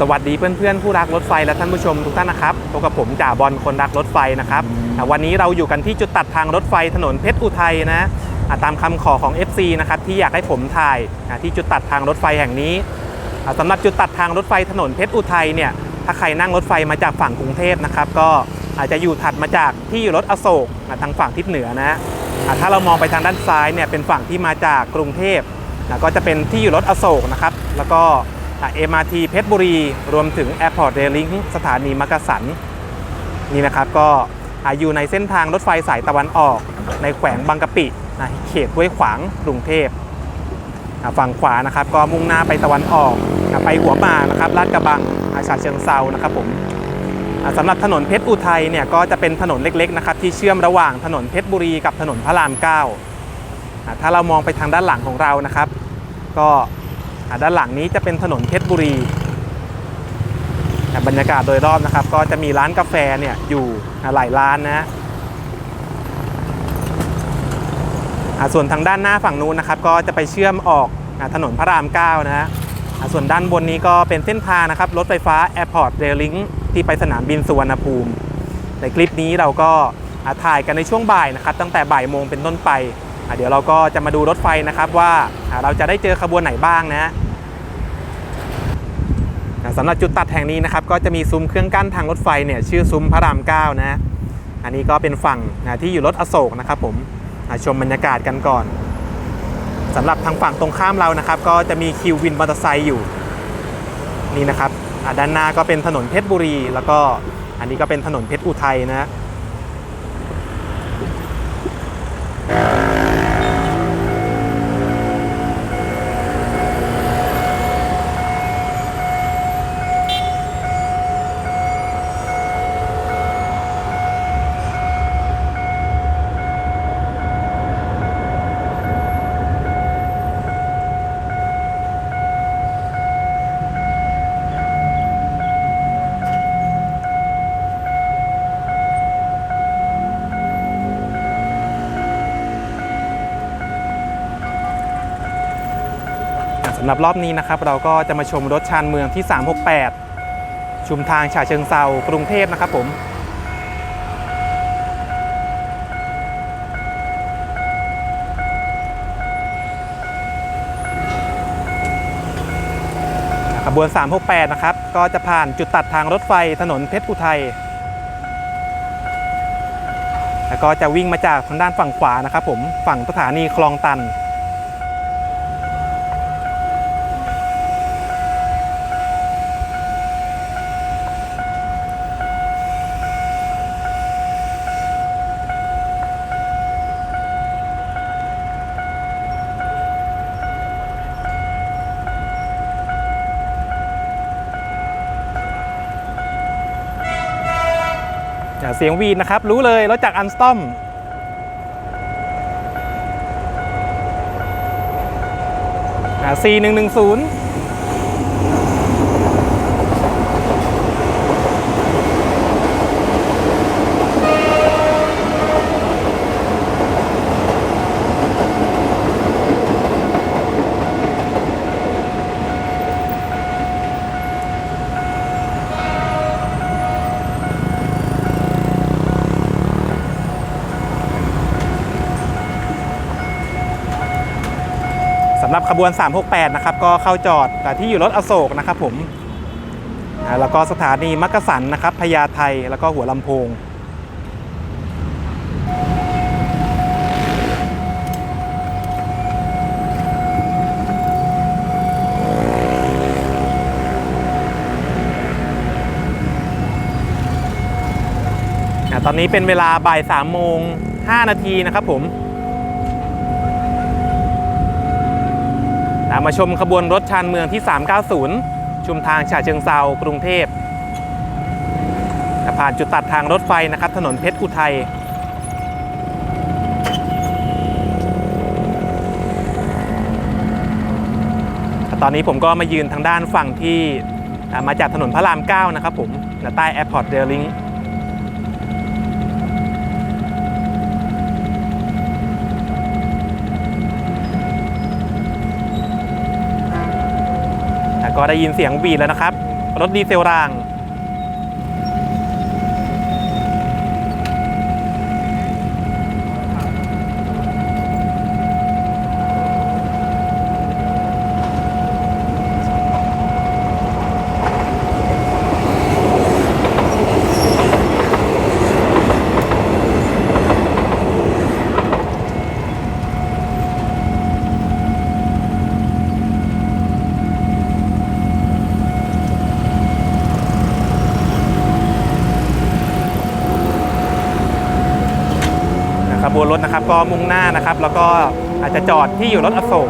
สวัสดีเพื่อนๆผู้รักรถไฟและท่านผู้ชมทุกท่านนะครับพบกับผมจ่าบอลคนรักรถไฟนะครับวันนี้เราอยู่กันที่จุดตัดทางรถไฟถนนเพชรอุทัยนะตามคำขอของ FC นะครับที่อยากให้ผมถ่ายที่จุดตัดทางรถไฟแห่งนี้อ่าสำหรับจุดตัดทางรถไฟถนนเพชรอุทัยเนี่ยถ้าใครนั่งรถไฟมาจากฝั่งกรุงเทพนะครับก็อาจจะอยู่ถัดมาจากที่รถอโศกทางฝั่งทิศเหนือนะถ้าเรามองไปทางด้านซ้ายเนี่ยเป็นฝั่งที่มาจากกรุงเทพก็จะเป็นที่อยู่รถอโศกนะครับแล้วก็ เอ็มอาร์ทีเพชรบุรี รวมถึง Airport r a i l i n k สถานีมักกะสันนี่นะครับก็อยู่ในเส้นทางรถไฟสายตะวันออก ในแขวงบางกะปินะเขตห้วยขวางกรุงเทพฝั่งขวานะครับก็มุ่งหน้าไปตะวันออกไปหัวหมานะครับลาดกระบังอาชาเชิงเซานะครับผมสำหรับถนนเพชรอุทัยเนี่ยก็จะเป็นถนนเล็กๆนะครับที่เชื่อมระหว่างถนนเพชรบุรีกับถนนพระรามเก้าถ้าเรามองไปทางด้านหลังของเรานะครับ ก็ ด้านหลังนี้จะเป็นถนนเพชรบุรีบรรยากาศโดยรอบนะครับ ก็จะมีร้านกาแฟเนี่ยอยู่หลายร้านนะฮะส่วนทางด้านหน้าฝั่งนู้นนะครับ ก็จะไปเชื่อมออกถนนพระรามเก้านะฮะส่วนด้านบนนี้ก็เป็นเส้นทางนะครับ รถไฟฟ้า Airport r a i l i n k ที่ไปสนามบินสุวรรณภูมิ ในคลิปนี้เราก็ถ่ายกันในช่วงบ่ายนะครับ ตั้งแต่บ่ายโมงเป็นต้นไป เดี๋ยวเราก็จะมาดูรถไฟนะครับว่าเราจะได้เจอขบวนไหนบ้างนะฮะ สำหรับจุดตัดแห่งนี้นะครับก็จะมีซุ้มเครื่องกั้นทางรถไฟเนี่ยชื่อซุ้มพระรามเก้านะอันนี้ก็เป็นฝั่งที่อยู่รถอโศกนะครับผมชมบรรยากาศกันก่อนสำหรับทางฝั่งตรงข้ามเรานะครับ ก็จะมีคิววินมอเตอร์ไซค์อยู่นี่นะครับด้านหน้าก็เป็นถนนเพชรบุรี แล้วก็อันนี้ก็เป็นถนนเพชรอุทัยนะำหรับรอบนี้นะครับ เราก็จะมาชมรถชานเมืองที่ 368 ชุมทางฉะเชิงเซากรุงเทพนะครับผมขบวน 368 นะครับ ก็จะผ่านจุดตัดทางรถไฟถนนเพชรอุทัย แล้วก็จะวิ่งมาจากทางด้านฝั่งขวานะครับผม ฝั่งสถานีคลองตัน เสียงวีนนะครับ รู้เลยรถจากอันสตอมอ่า4110 บวน 368 นะครับ ก็เข้าจอดแต่ที่อยู่รถอโศกนะครับผมแล้วก็สถานีมักกะสันนะครับพญาไทแล้วก็หัวลำโพงตอนนี้เป็นเวลาบ่าย3โมง5นาทีนะครับผม มาชมขบวนรถชานเมืองที่ 390 ชุมทางฉะเชิงเซากรุงเทพผ่านจุดตัดทางรถไฟนะครับ ถนนเพชรอุทัยตอนนี้ผมก็มายืนทางด้านฝั่งที่มาจากถนนพระราม 9 นะครับผมใต้ Airport r a i l i n k ก็ได้ยินเสียงบีดแล้วนะครับ รถดีเซลราง นะครับบนรถนะครับก็มุ่งหน้านะครับ แล้วก็อาจจะจอดที่อยู่รถอโศก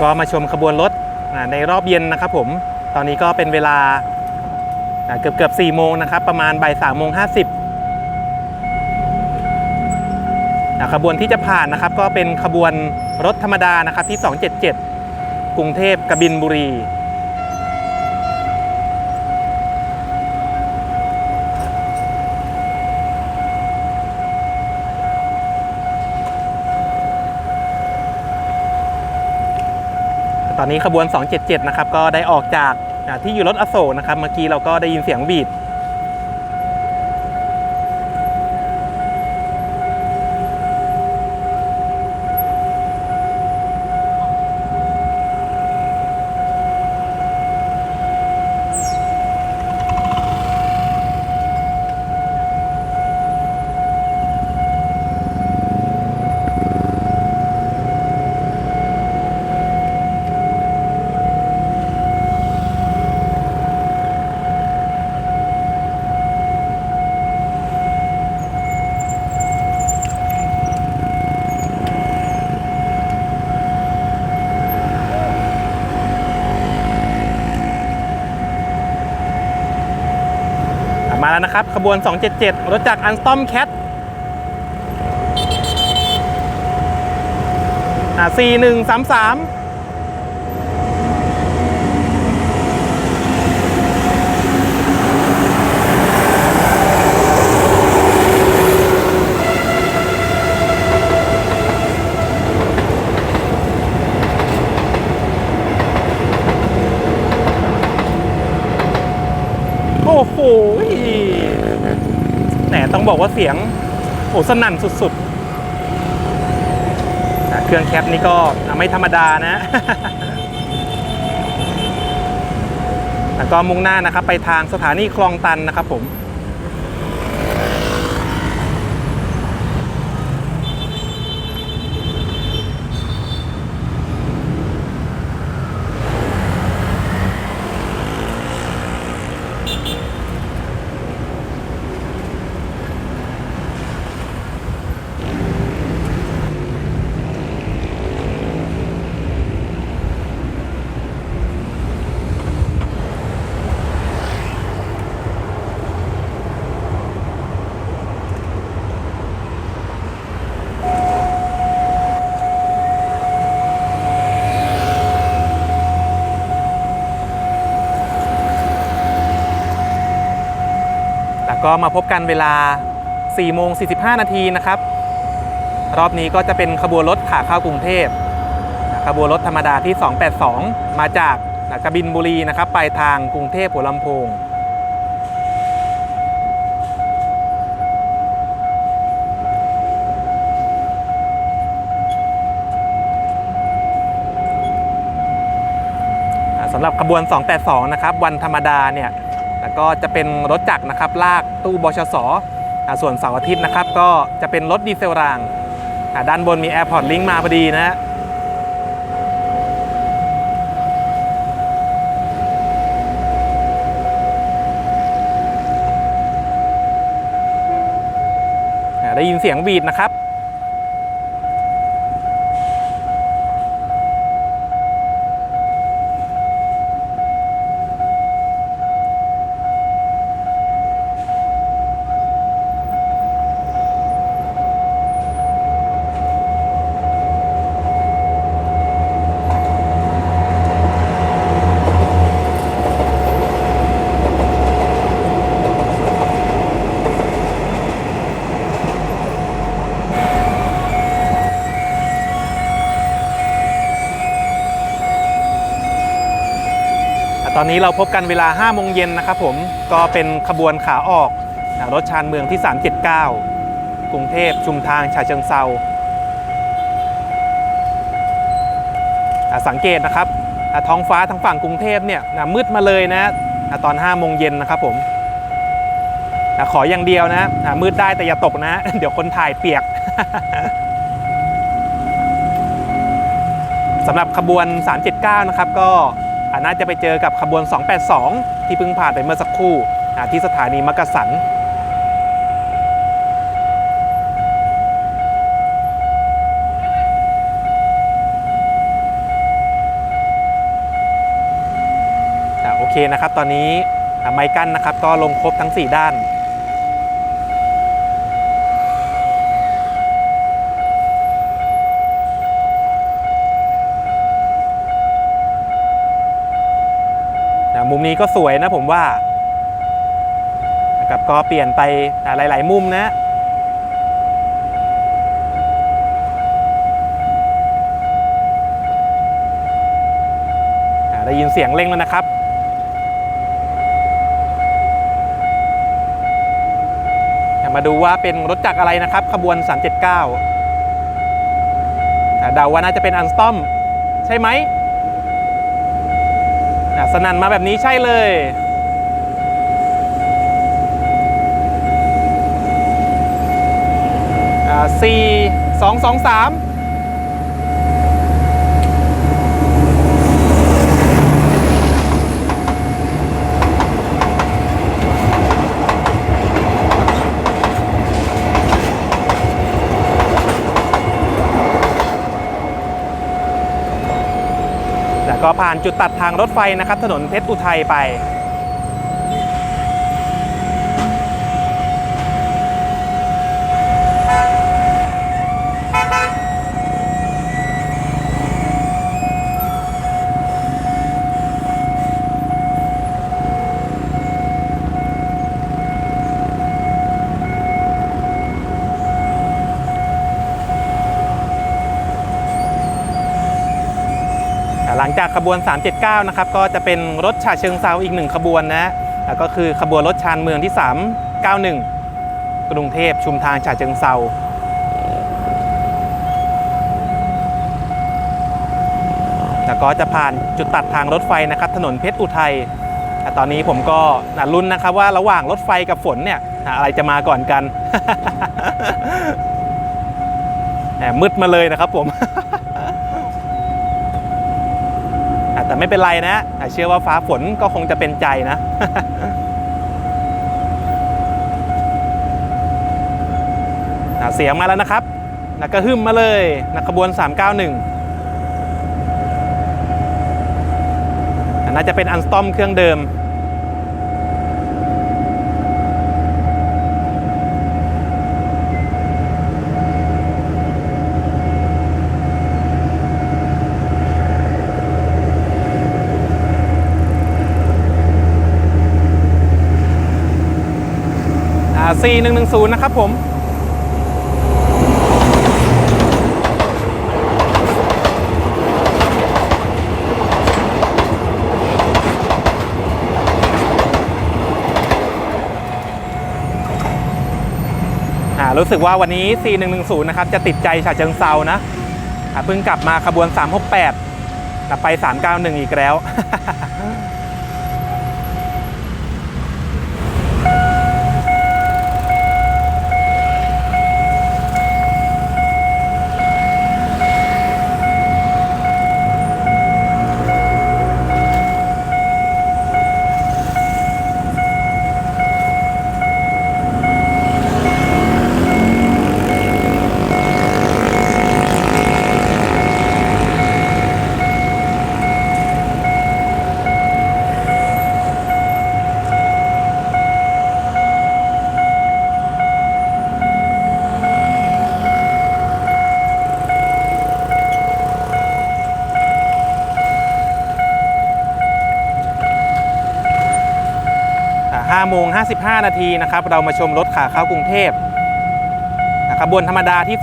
ก็มาชมขบวนรถในรอบเย็นนะครับผม ตอนนี้ก็เป็นเวลาอ่าเกือบเกือบสี่โมงนะครับ ประมาณบ่ายสามโมงห้าสิบขบวนที่จะผ่านนะครับ ก็เป็นขบวนรถธรรมดานะครับที่ 277 กรุงเทพกบินบุรี อนนี้ขบวน 277 นะครับ ก็ได้ออกจากที่อยู่รถอโศกนะครับ เมื่อกี้เราก็ได้ยินเสียงบีด มาแล้วนะครับ ขบวน 277 รถจากอันสตอมแคทอ่า4133โอ้โห ต้องบอกว่าเสียงโอ้สนั่นสุดๆ เครื่องแคปนี่ก็ไม่ธรรมดานะ แล้วก็มุ่งหน้านะครับไปทางสถานีคลองตันนะครับผม ก็มาพบกันเวลา 4 โมง 45 นาทีนะครับ รอบนี้ก็จะเป็นขบวนรถขาเข้ากรุงเทพขบวนรถธรรมดาที่ 282 มาจากกบินบุรีนะครับ ไปทางกรุงเทพหัวลำโพงสำหรับขบวน 282 นะครับ วันธรรมดาเนี่ย ก็จะเป็นรถจักรนะครับลากตู้บชสส่วนเสาร์อาทิตย์นะครับ ก็จะเป็นรถดีเซลรางด้านบนมี AirPort Link มาพอดีนะได้ยินเสียงบีดนะครับ ตอนนี้เราพบกันเวลา5โมงเย็นนะครับผมก็เป็นขบวนขาออกรถชานเมืองที่ 379 กรุงเทพชุมทางฉะเชิงเซาอะสังเกตนะครับอะท้องฟ้าทางฝั่งกรุงเทพเนี่ยมืดมาเลยนะอะตอน5โมงเย็นนะครับผมอะขออย่างเดียวนะอะมืดได้แต่อย่าตกนะ เดี๋ยวคนถ่ายเปียกสำหรับขบวน 379 นะครับก็ น่าจะไปเจอกับขบวน 282 ที่เพิ่งผ่านไปเมื่อสักครู่ที่สถานีมักกะสันโอเคนะครับ ตอนนี้ไม้กั้นนะครับ ก็ลงครบทั้ง 4 ด้าน นี้ก็สวยนะผมว่านะครับก็เปลี่ยนไปหลาย ๆ มุมนะได้ยินเสียงเร่งแล้วนะครับมาดูว่าเป็นรถจักรอะไรนะครับ ขบวน 379เดาว่าน่าจะเป็นอันสตอม ใช่ไหม นะสนั่นมาแบบนี้ใช่เลย อ่าสี่สองสองสาม ก็ผ่านจุดตัดทางรถไฟนะครับถนนเพชรอุทัยไป จากขบวน 379 นะครับ ก็จะเป็นรถฉะเชิงเซาอีกหนึ่งขบวนนะอ่าก็คือขบวนรถชานเมืองที่ 391 กรุงเทพชุมทางฉะเชิงเซาแล้วก็จะผ่านจุดตัดทางรถไฟนะครับ ถนนเพชรอุทัยอ่ตอนนี้ผมก็น่าลุ้นนะครับว่าระหว่างรถไฟกับฝนเนี่ยอ่าอะไรจะมาก่อนกันแหมมืดมาเลยนะครับผม อะ แต่ไม่เป็นไรนะอ่เชื่อว่าฟ้าฝนก็คงจะเป็นใจนะ เสียงมาแล้วนะครับนักกระหึ่มมาเลยนักขบวน 391อะน่าจะเป็นอันสตอมเครื่องเดิม 4110 นะครับผมรู้สึกว่าวันนี้ 4110 นะครับ จะติดใจฉะเชิงเซานะเพิ่งกลับมาขบวน 368กลับไป 391 อีกแล้ว 55 นาทีนะครับ เรามาชมรถขาเข้ากรุงเทพนะขบวนธรรมดาที่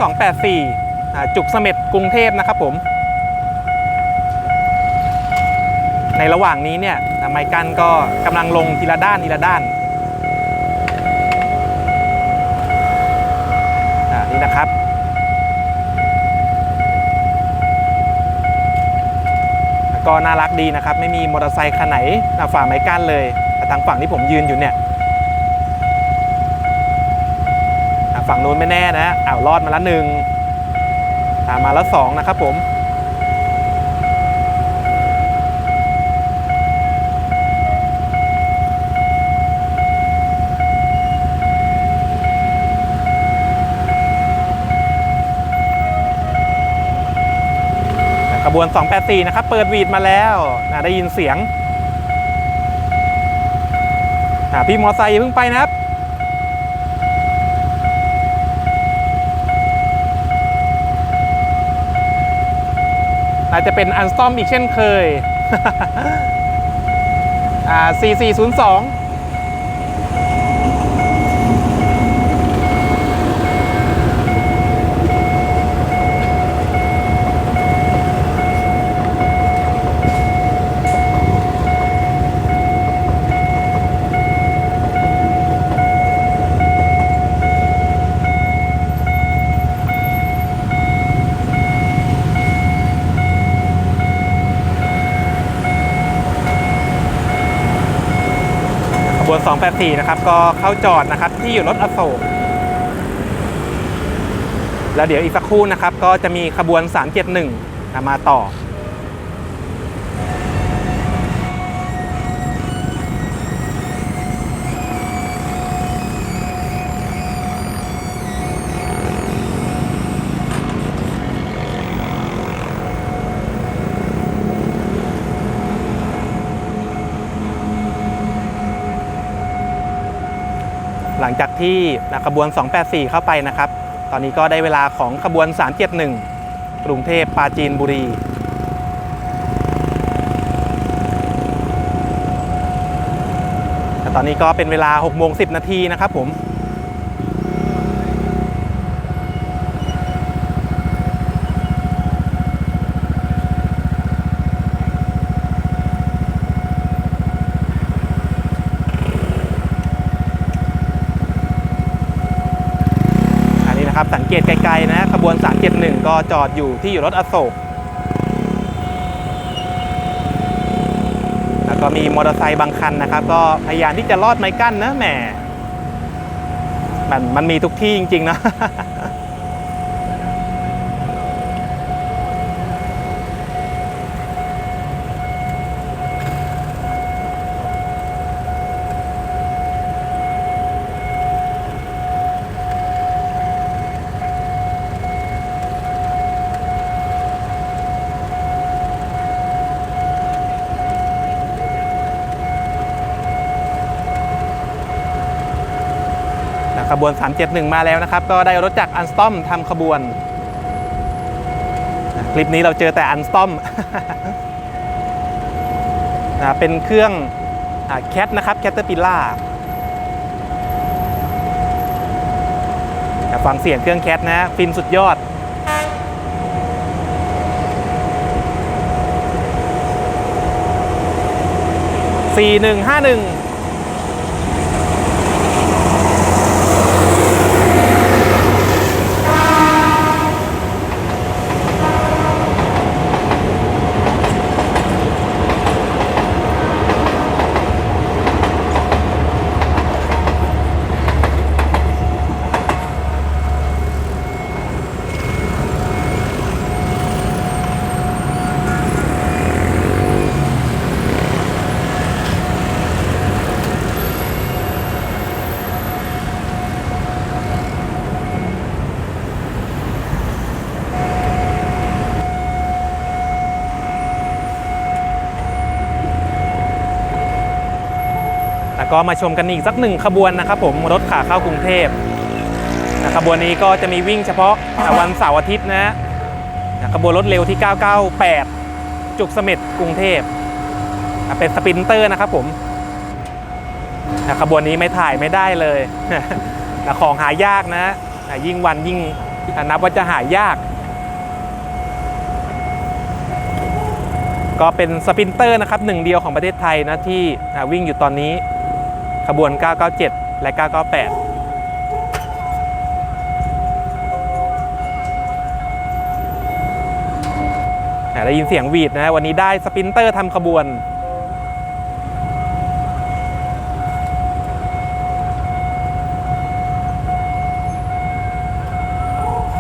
284อ่จุกเสม็ดกรุงเทพนะครับผม ในระหว่างนี้เนี่ยไมกันก็กำลังลงทีละด้านทีละด้านนี่นะครับก็น่ารักดีนะครับ ไม่มีมอเตอร์ไซค์คันไหนฝ่าไม้กั้นเลยแต่ทางฝั่งที่ผมยืนอยู่เนี่ยอะ ฝั่งนู้นไม่แน่นะอ้าวรอดมาแล้วหนึ่งอะมาแล้วสองนะครับผมขบวน 284 นะครับ เปิดวีดมาแล้วนะได้ยินเสียงพี่มอไซค์อย่าเพิ่งไปนะครับ อาจจะเป็นอันสตอมอีกเช่นเคยอ่า4402 284 นะครับ ก็เข้าจอดนะครับที่อยู่รถอโศกแล้วเดี๋ยวอีกสักครู่นะครับ ก็จะมีขบวน 371นะมาต่อ หลังจากที่นะขบวน 284 เข้าไปนะครับ ตอนนี้ก็ได้เวลาของขบวน 371 กรุงเทพปราจีนบุรีแต่ตอนนี้ก็เป็นเวลา6โมง10 นาทีนะครับผม อันนี้นะครับ สังเกตไกลๆนะขบวน 371 ก็จอดอยู่ที่อยู่รถอโศกแล้วก็มีมอเตอร์ไซค์บางคันนะครับ ก็พยายามที่จะลอดไม้กั้นนะแหมมันมันมีทุกที่จริงๆนะ ขบวน 371 มาแล้วนะครับ ก็ได้รถจากอันสตอมทำขบวน คลิปนี้เราเจอแต่อันสตอมเป็นเครื่องแคทนะครับแคตเตอร์ปิล่าฟังเสียงเครื่องแคทนะฟินสุดยอด4151แล้ว ก็มาชมกันอีกสักหนึ่งขบวนนะครับผมรถขาเข้ากรุงเทพนะขบวนนี้ก็จะมีวิ่งเฉพาะวันเสาร์อาทิตย์นะนะขบวนรถเร็วที่ 998 จุกเสม็ดกรุงเทพอะเป็นสปินเตอร์นะครับผมนะขบวนนี้ไม่ถ่ายไม่ได้เลยนะของหายากนะนะยิ่งวันยิ่งนับว่าจะหายาก ก็เป็นสปินเตอร์นะครับหนึ่งเดียวของประเทศไทยนะที่วิ่งอยู่ตอนนี้ ขบวน 997 และ 998ได้ยินเสียงวีดนะวันนี้ได้สปินเตอร์ทำขบวน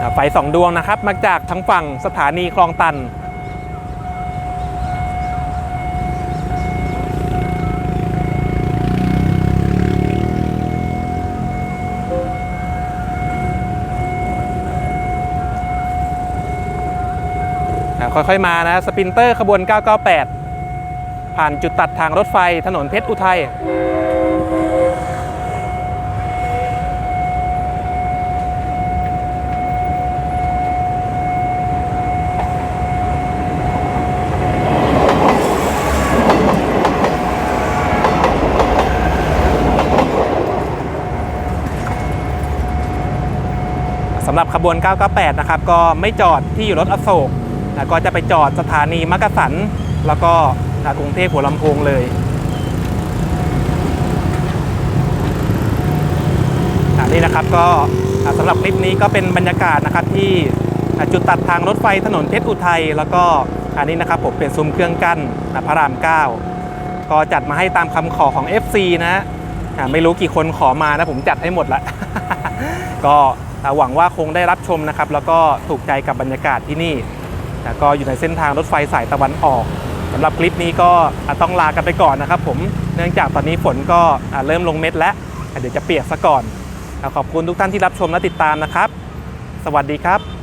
อ่าไฟสองดวงนะครับ มาจากทั้งฝั่งสถานีคลองตัน ค่อยๆมานะสปินเตอร์ขบวน 998 ผ่านจุดตัดทางรถไฟถนนเพชรอุทัยสำหรับขบวน 998 นะครับ ก็ไม่จอดที่อยู่รถอโศก นะก็จะไปจอดสถานีมักกะสัน แล้วก็นะกรุงเทพหัวลำโพงเลยอันนี้นะครับก็สำหรับคลิปนี้ก็เป็นบรรยากาศนะครับที่อ่จุดตัดทางรถไฟถนนเพชรอุทัยแล้วก็อันนี้นะครับผมเป็นซุ้มเครื่องกั้นนะพระราม 9 ก็จัดมาให้ตามคำขอของ FC นะอ่าไม่รู้กี่คนขอมานะผมจัดให้หมดละ ก็หวังว่าคงได้รับชมนะครับ แล้วก็ถูกใจกับบรรยากาศที่นี่ นะก็อยู่ในเส้นทางรถไฟสายตะวันออกสำหรับคลิปนี้ก็ต้องลากันไปก่อนนะครับผมเนื่องจากตอนนี้ฝนก็เริ่มลงเม็ดแล้วเดี๋ยวจะเปียกซะก่อนขอบคุณทุกท่านที่รับชมและติดตามนะครับ สวัสดีครับ